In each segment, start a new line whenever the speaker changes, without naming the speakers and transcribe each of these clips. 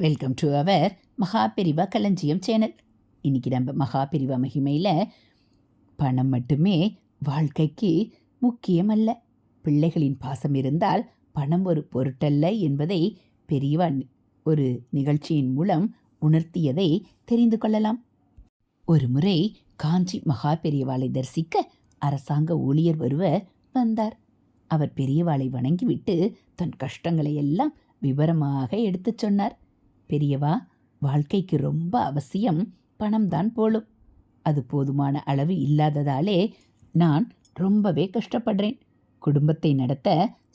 Welcome to our Maha Periyava களஞ்சியம் channel இன்றைக்கி நம்ம மகாபெரிவா மகிமையில் பணம் மட்டுமே வாழ்க்கைக்கு முக்கியமல்ல. பிள்ளைகளின் பாசம் இருந்தால் பணம் ஒரு பொருட்டல்ல என்பதை பெரியவா நி- ஒரு நிகழ்ச்சியின் மூலம் உணர்த்தியதை தெரிந்து கொள்ளலாம். ஒரு முறை காஞ்சி மகா பெரியவாளை தரிசிக்க அரசாங்க ஊழியர் ஒருவர் வந்தார். அவர் பெரியவாளை வணங்கிவிட்டு தன் கஷ்டங்களை எல்லாம் விவரமாக எடுத்துச் சொன்னார். பெரியவா வாழ்க்கைக்கு ரொம்ப அவசியம் பணம்தான் போலும். அது போதுமான அளவு இல்லாததாலே நான் ரொம்பவே கஷ்டப்படுறேன். குடும்பத்தை நடத்த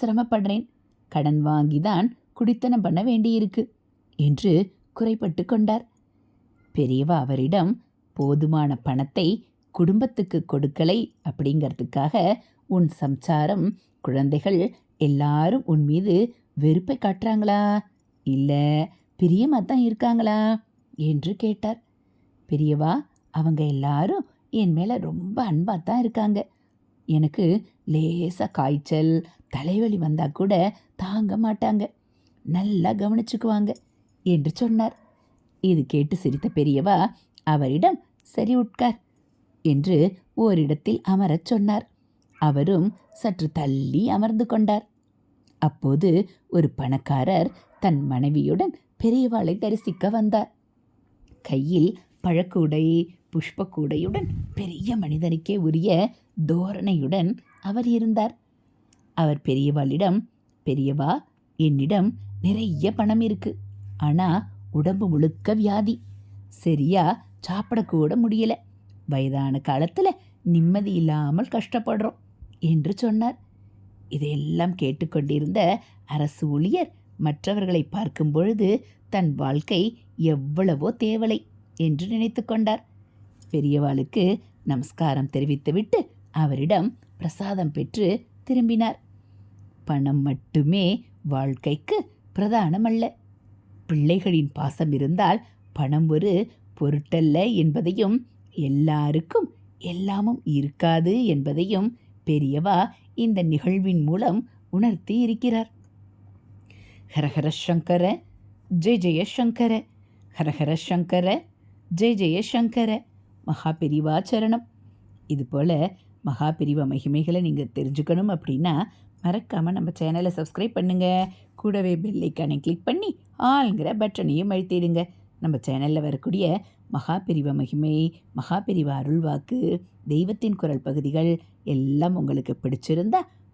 சிரமப்படுறேன். கடன் வாங்கி தான் குடித்தனம் பண்ண வேண்டியிருக்கு என்று குறைபட்டு கொண்டார். பெரியவா அவரிடம் போதுமான பணத்தை குடும்பத்துக்கு கொடுக்கலை அப்படிங்கிறதுக்காக உன் சம்சாரம் குழந்தைகள் எல்லாரும் உன் மீது வெறுப்பை காட்டுறாங்களா? இல்லை பிரியமாக தான் இருக்காங்களா? என்று கேட்டார். பெரியவா அவங்க எல்லாரும் என் மேலே ரொம்ப அன்பாக தான் இருக்காங்க. எனக்கு லேசாக காய்ச்சல் தலைவலி வந்தால் கூட தாங்க மாட்டாங்க. நல்லா கவனிச்சுக்குவாங்க என்று சொன்னார். இது கேட்டு சிரித்த பெரியவா அவரிடம் சரி உட்கார் என்று ஓரிடத்தில் அமரச் சொன்னார். அவரும் சற்று தள்ளி அமர்ந்து கொண்டார். அப்போது ஒரு பணக்காரர் தன் மனைவியுடன் பெரியவாளை தரிசிக்க வந்தார் கையில் பழக்கூடை புஷ்பக்கூடையுடன் பெரிய மனிதனுக்கே உரிய தோரணையுடன் அவர் இருந்தார். அவர் பெரியவாளிடம் பெரியவா என்னிடம் நிறைய பணம் இருக்கு. ஆனா உடம்பு முழுக்க வியாதி. சரியா சாப்பிடக்கூட முடியல. வயதான காலத்துல நிம்மதி இல்லாமல் கஷ்டப்படுறோம் என்று சொன்னார். இதையெல்லாம் கேட்டுக்கொண்டிருந்த அரசு ஊழியர் மற்றவர்களை பார்க்கும் பொழுது தன் வாழ்க்கை எவ்வளவோ தேவலை என்று நினைத்து கொண்டார். பெரியவாளுக்கு நமஸ்காரம் தெரிவித்துவிட்டு அவரிடம் பிரசாதம் பெற்று திரும்பினார். பணம் மட்டுமே வாழ்க்கைக்கு பிரதானமல்ல. பிள்ளைகளின் பாசம் இருந்தால் பணம் ஒரு பொருட்டல்ல என்பதையும் எல்லாருக்கும் எல்லாமும் இருக்காது என்பதையும் பெரியவா இந்த நிகழ்வின் மூலம் உணர்த்தி இருக்கிறார். ஹரஹர சங்கர ஜெய் ஜெய சங்கர ஹரஹர சங்கர ஜெய் ஜெய சங்கர மகா பெரிவா சரணம். இது போல் மகா பெரிவா மகிமைகளை நீங்கள் தெரிஞ்சுக்கணும் அப்படின்னா மறக்காமல் நம்ம சேனலை சப்ஸ்கிரைப் பண்ணுங்கள் கூடவே பெல்லைக்கானை கிளிக் பண்ணி ஆளுங்கிற பட்டனையும் அழுத்திடுங்க. நம்ம சேனலில் வரக்கூடிய மகா பெரிவா மகிமை மகா அருள்வாக்கு தெய்வத்தின் குரல் பகுதிகள் எல்லாம் உங்களுக்கு பிடிச்சிருந்தா